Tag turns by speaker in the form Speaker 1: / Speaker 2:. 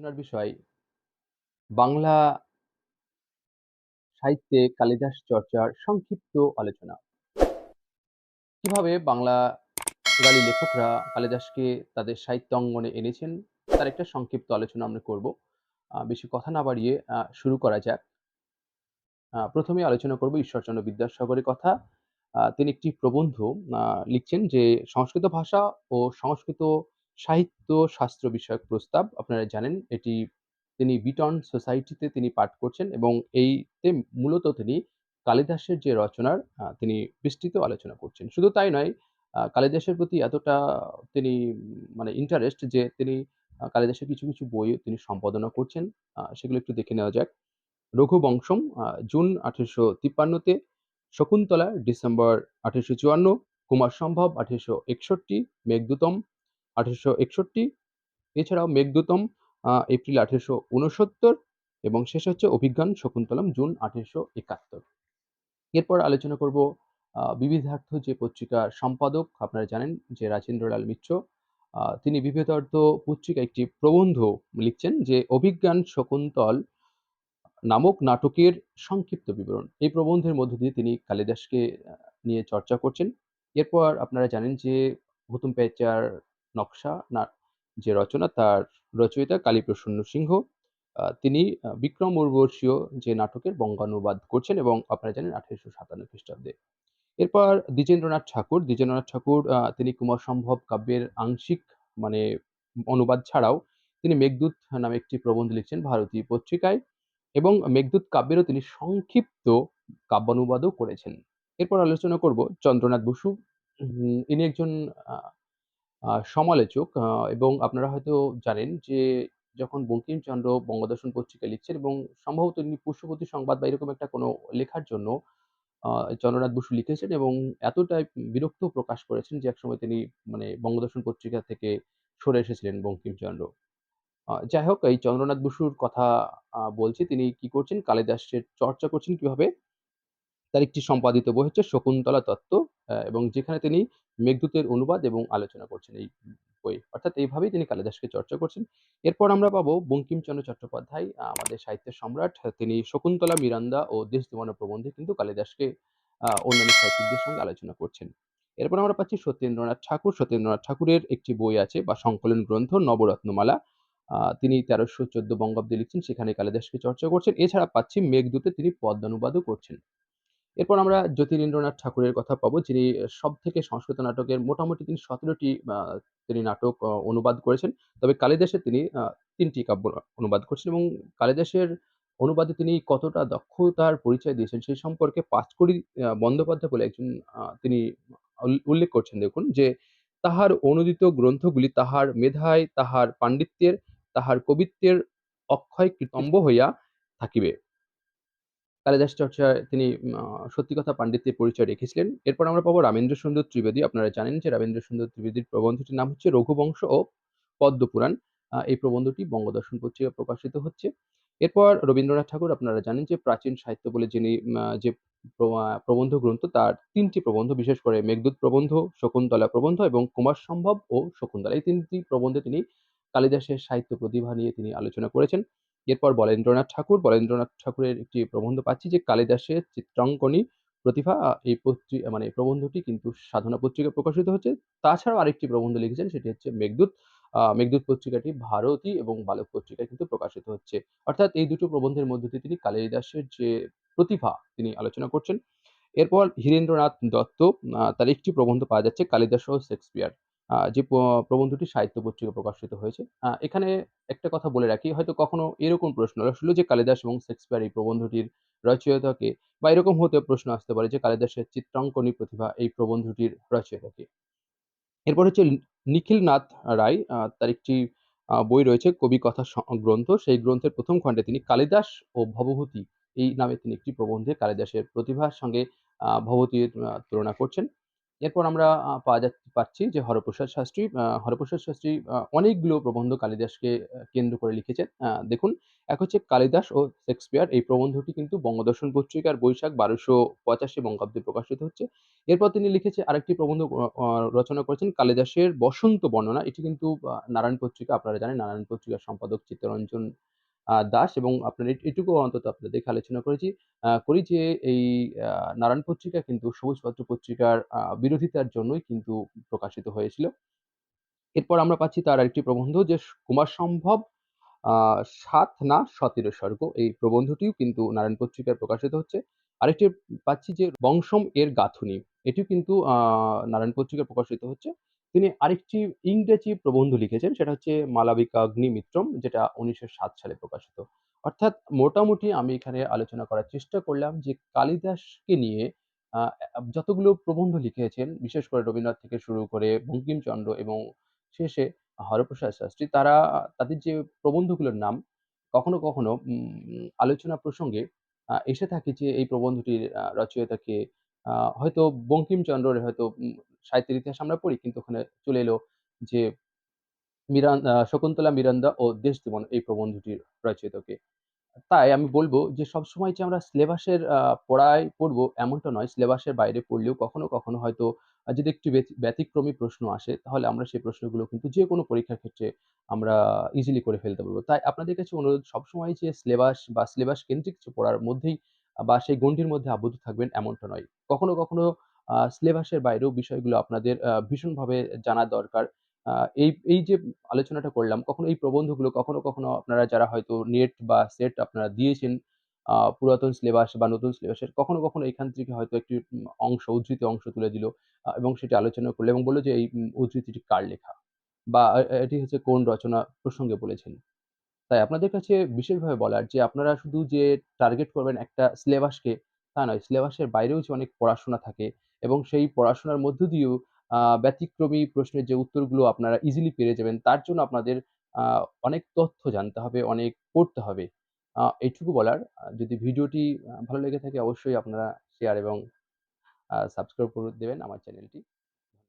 Speaker 1: আলোচনার বিষয় বাংলা সাহিত্যে কালিদাস চর্চার সংক্ষিপ্ত আলোচনা। কীভাবে বাংলা বাঙালি লেখকরা কালিদাসকে তাদের সাহিত্য অঙ্গনে এনেছেন, তার একটা সংক্ষিপ্ত আলোচনা আমরা করব। বেশি কথা না বাড়িয়ে শুরু করা যাক। ১ম আলোচনা করব ঈশ্বরচন্দ্র বিদ্যাসাগরের কথা। তিনি একটি প্রবন্ধ লিখছেন যে সংস্কৃত ভাষা ও সংস্কৃত সাহিত্য শাস্ত্র বিষয়ক প্রস্তাব। আপনারা জানেন এটি তিনি বিটন সোসাইটিতে তিনি পাঠ করছেন এবং এইতে মূলত তিনি কালিদাসের যে রচনার তিনি বিস্তৃত আলোচনা করছেন। শুধু তাই নয়, কালিদাসের প্রতি এতটা তিনি মানে ইন্টারেস্ট যে তিনি কালিদাসের কিছু, কিছু বই তিনি সম্পাদনা করছেন। সেগুলো একটু দেখে নেওয়া যাক। রঘুবংশম জুন আঠেরোশো তিপ্পান্নতে শকুন্তলা ডিসেম্বর ১৮৫৪, কুমার সম্ভব ১৮৬১, মেঘদূতম ১৮৬১ এছাড়াও মেঘদূতম এপ্রিল ১৮৬৯ এবং শেষ হচ্ছে অভিজ্ঞান শকুন্তলম, জুন ১৮৭১। এরপর আলোচনা করব বিবিধার্থ যে পত্রিকার সম্পাদক, আপনারা জানেন যে রাজেন্দ্রলাল মিত্র। তিনি বিবিধার্থ পত্রিকা একটি প্রবন্ধ লিখছেন যে অভিজ্ঞান শকুন্তল নামক নাটকের সংক্ষিপ্ত বিবরণ। এই প্রবন্ধের মধ্য দিয়ে তিনি কালিদাসকে নিয়ে চর্চা করছেন। এরপর আপনারা জানেন যে হুতুম প্যাঁচার নকশা না যে রচনা তার রচয়িতা কালীপ্রসন্ন সিংহ। তিনি বিক্রম ওর্বশীয় যে নাটকের বঙ্গানুবাদ করছেন এবং আপনারা জানেন ১৮৫৭ খ্রিস্টাব্দে। এরপর দ্বিজেন্দ্রনাথ ঠাকুর, দ্বিজেন্দ্রনাথ ঠাকুর তিনি কুমার সম্ভব কাব্যের আংশিক মানে অনুবাদ ছাড়াও তিনি মেঘদূত নামে একটি প্রবন্ধ লিখছেন ভারতী পত্রিকায় এবং মেঘদূত কাব্যেরও তিনি সংক্ষিপ্ত কাব্যানুবাদও করেছেন। এরপর আলোচনা করব চন্দ্রনাথ বসু। ইনি একজন সমালোচক এবং আপনারা হয়তো জানেন যে, যখন বঙ্কিমচন্দ্র বঙ্গদর্শন পত্রিকা লিখছেন এবং সম্ভবত তিনি পুষ্পপতি সংবাদ বা এরকম একটা কোনো লেখার জন্য চন্দ্রনাথ বসু লিখেছেন এবং এতটাই বিরক্ত প্রকাশ করেছেন যে, একসময় তিনি মানে বঙ্গদর্শন পত্রিকা থেকে সরে এসেছিলেন বঙ্কিমচন্দ্র। যাই হোক, এই চন্দ্রনাথ বসুর কথা বলছি, তিনি কি করছেন কালিদাসের চর্চা করছেন কীভাবে? তার একটি সম্পাদিত বই হচ্ছে শকুন্তলা তত্ত্ব এবং যেখানে তিনি মেঘদূতের অনুবাদ এবং আলোচনা করছেন এই বই। অর্থাৎ এইভাবেই তিনি কালিদাসকে চর্চা করছেন। এরপর আমরা পাবো বঙ্কিমচন্দ্র চট্টোপাধ্যায় আমাদের সাহিত্যের সম্রাট। তিনি শকুন্তলা, মিরান্দা ও দেশ দেশদেওয়ানা প্রবন্ধে কিন্তু কালিদাসকে অন্যান্য সাহিত্যিকদের সঙ্গে আলোচনা করছেন। এরপর আমরা পাচ্ছি সত্যেন্দ্রনাথ ঠাকুর। সত্যেন্দ্রনাথ ঠাকুরের একটি বই আছে বা সংকলন গ্রন্থ নবরত্নমালা। তিনি ১৩১৪ বঙ্গাব্দে লিখছেন সেখানে কালিদাসকে চর্চা করছেন। এছাড়া পাচ্ছি মেঘদূতে তিনি পদ্মানুবাদও করছেন। এরপর আমরা জ্যোতিরিন্দ্রনাথ ঠাকুরের কথা পাবো যিনি সব থেকে সংস্কৃত নাটকের মোটামুটি তিনি সতেরোটি তিনি নাটক অনুবাদ করেছেন। তবে কালিদাসে তিনি তিনটি কাব্য অনুবাদ করছেন এবং কালিদাসের অনুবাদে তিনি কতটা দক্ষতার পরিচয় দিয়েছেন সেই সম্পর্কে পাঁচকড়ি বন্দ্যোপাধ্যায় বলে একজন তিনি উল্লেখ করছেন দেখুন যে, "তাহার অনূদিত গ্রন্থগুলি তাহার মেধায়, তাহার পাণ্ডিত্যের, তাহার কবিত্বের অক্ষয় কৃতম্ব হইয়া থাকিবে।" কালিদাস চর্চায় তিনি সত্যি কথা পাণ্ডিত্যের পরিচয় রেখেছিলেন। এরপর আমরা পাবো রামেন্দ্র সুন্দর ত্রিবেদী। আপনারা জানেন যে রামেন্দ্র সুন্দর ত্রিবেদীর প্রবন্ধটির নাম হচ্ছে 'রঘুবংশ ও পদ্মপুরাণ'। এই প্রবন্ধটি বঙ্গদর্শন পত্রিকায় প্রকাশিত হচ্ছে। এরপর রবীন্দ্রনাথ ঠাকুর আপনারা জানেন যে প্রাচীন সাহিত্য বলে যিনি যে প্রবন্ধ গ্রন্থ তার তিনটি প্রবন্ধ বিশেষ করে মেঘদূত প্রবন্ধ, শকুন্তলা প্রবন্ধ এবং কুমার সম্ভব ও শকুন্তলা। এই তিনটি প্রবন্ধে তিনি কালিদাসের সাহিত্য প্রতিভা নিয়ে তিনি আলোচনা করেছেন। এরপর বলেন্দ্রনাথ ঠাকুর, বলেন্দ্রনাথ ঠাকুরের একটি প্রবন্ধ পাচ্ছি যে কালিদাসের চিত্রাঙ্কনী প্রতিভা এই পত্রি মানে প্রবন্ধটি কিন্তু সাধনা পত্রিকায় প্রকাশিত হচ্ছে। তাছাড়াও আরেকটি প্রবন্ধ লিখেছেন সেটি হচ্ছে মেঘদূত। মেঘদূত পত্রিকাটি ভারতী এবং বালক পত্রিকায় কিন্তু প্রকাশিত হচ্ছে। অর্থাৎ এই দুটো প্রবন্ধের মধ্য দিয়ে তিনি কালিদাসের যে প্রতিভা তিনি আলোচনা করছেন। এরপর হীরেন্দ্রনাথ দত্ত তার একটি প্রবন্ধ পাওয়া যাচ্ছে 'কালিদাস ও শেক্সপিয়ার'। যে প্রবন্ধটি সাহিত্য পত্রিকায় প্রকাশিত হয়েছে। এখানে একটা কথা বলে রাখি, হয়তো কখনো এরকম প্রশ্ন আসলো যে কালিদাস এবং শেক্সপিয়ার এই প্রবন্ধটির রচয়িতা কে? বা এরকম হতেও প্রশ্ন আসতে পারে যে কালিদাসের চিত্রাঙ্কনী প্রতিভা এই প্রবন্ধটির রচয়িতা কে? এরপর হচ্ছে নিখিলনাথ রায় তার একটি বই রয়েছে, কবি কথা গ্রন্থ। সেই গ্রন্থের প্রথম খণ্ডে তিনি কালিদাস ও ভবভূতি, এই নামে তিনি একটি প্রবন্ধে কালিদাসের প্রতিভার সঙ্গে, আ ভবভূতির তুলনা করছেন। এরপর আমরা পাওয়া যা পাচ্ছি যে হরপ্রসাদ শাস্ত্রী হরপ্রসাদ শাস্ত্রী অনেকগুলো প্রবন্ধ কালিদাসকে কেন্দ্র করে লিখেছেন। দেখুন, এক হচ্ছে কালিদাস ও শেক্সপিয়ার এই প্রবন্ধটি কিন্তু বঙ্গদর্শন পত্রিকার বৈশাখ ১২৮৫ বঙ্গাব্দে প্রকাশিত হচ্ছে। এরপর তিনি লিখেছে আরেকটি প্রবন্ধ রচনা করেছেন কালিদাসের বসন্ত বর্ণনা। এটি কিন্তু নারায়ণ পত্রিকা, আপনারা জানেন, নারায়ণ পত্রিকার সম্পাদক চিত্তরঞ্জন দাস এবং আপনার এটুকু অন্তত আপনাদেরকে আলোচনা করেছি করি যে এই নারায়ণ পত্রিকা কিন্তু সবুজপত্র পত্রিকার বিরোধিতার জন্যই কিন্তু প্রকাশিত হয়েছিল। এরপর আমরা পাচ্ছি তার আরেকটি প্রবন্ধ যে কুমার সম্ভব ৭ না ১৭ স্বর্গ, এই প্রবন্ধটিও কিন্তু নারায়ণ পত্রিকায় প্রকাশিত হচ্ছে। আরেকটি পাচ্ছি যে বংশম এর গাঁথুনি। এটিও কিন্তু নারায়ণ পত্রিকায় প্রকাশিত হচ্ছে। তিনি আরেকটি ইংরেজি প্রবন্ধ লিখেছেন সেটা হচ্ছে মালাবিকাগ্নিমিত্রম যেটা ১৯০৭ সালে প্রকাশিত। অর্থাৎ মোটামুটি আমি এখানে আলোচনা করার চেষ্টা করলাম যে কালিদাসকে নিয়ে যতগুলো প্রবন্ধ লিখেছেন বিশেষ করে রবীন্দ্রনাথ থেকে শুরু করে বঙ্কিমচন্দ্র এবং শেষে হরপ্রসাদ শাস্ত্রী তারা তাদের যে প্রবন্ধগুলোর নাম কখনো, কখনো আলোচনা প্রসঙ্গে এসে থাকে যে এই প্রবন্ধটির আ রচয়িতা কে? আ হয়তো বঙ্কিমচন্দ্রের হয়তো সাহিত্যের ইতিহাস আমরা পড়ি কিন্তু ওখানে চলে এলো যে মিরান শকুন্তলা মিরান্দা ও দেশদীবন এই প্রবন্ধটির রচয়িতা কে? তাই আমি বলব যে সবসময় যে আমরা সিলেবাসের পড়ায় পড়ব এমনটা নয়। সিলেবাসের বাইরে পড়লেও কখনো, কখনো হয়তো যদি একটু ব্যতিক্রমী প্রশ্ন আসে তাহলে আমরা সেই প্রশ্নগুলো কিন্তু যে কোনো পরীক্ষার ক্ষেত্রে আমরা ইজিলি করে ফেলতে পারব তাই আপনাদের কাছে অনুরোধ সবসময় যে সিলেবাস বা সিলেবাস কেন্দ্রিক কিছু পড়ার মধ্যেই বা সেই গণ্ডির মধ্যে আবদ্ধ থাকবেন এমনটা নয়। কখনো, কখনো সিলেবাসের বাইরেও বিষয়গুলো আপনাদের ভীষণভাবে জানা দরকার। এই এই যে আলোচনাটা করলাম কখনো এই প্রবন্ধগুলো কখনো, কখনো আপনারা যারা হয়তো নেট বা সেট আপনারা দিয়েছেন পুরাতন সিলেবাস বা নতুন সিলেবাসের কখনো, কখনো এখান থেকে হয়তো একটি অংশ উদ্ধৃতি অংশ তুলে দিল এবং সেটি আলোচনা করল এবং বলল যে এই উদ্ধৃতিটি কার লেখা? বা এটি হচ্ছে কোন রচনা প্রসঙ্গে বলেছেন? তাই আপনাদের কাছে বিশেষভাবে বলার যে আপনারা শুধু যে টার্গেট করবেন একটা সিলেবাসকে তা নয়। সিলেবাসের বাইরেও যে অনেক পড়াশোনা থাকে এবং সেই পড়াশোনার মধ্য দিয়েও ব্যতিক্রমী প্রশ্নের যে উত্তরগুলো আপনারা ইজিলি পেরে যাবেন তার জন্য আপনাদের অনেক তথ্য জানতে হবে, অনেক পড়তে হবে। এইটুকু বলার। যদি ভিডিওটি ভালো লেগে থাকে অবশ্যই আপনারা শেয়ার এবং সাবস্ক্রাইব করে দেবেন আমার চ্যানেলটি।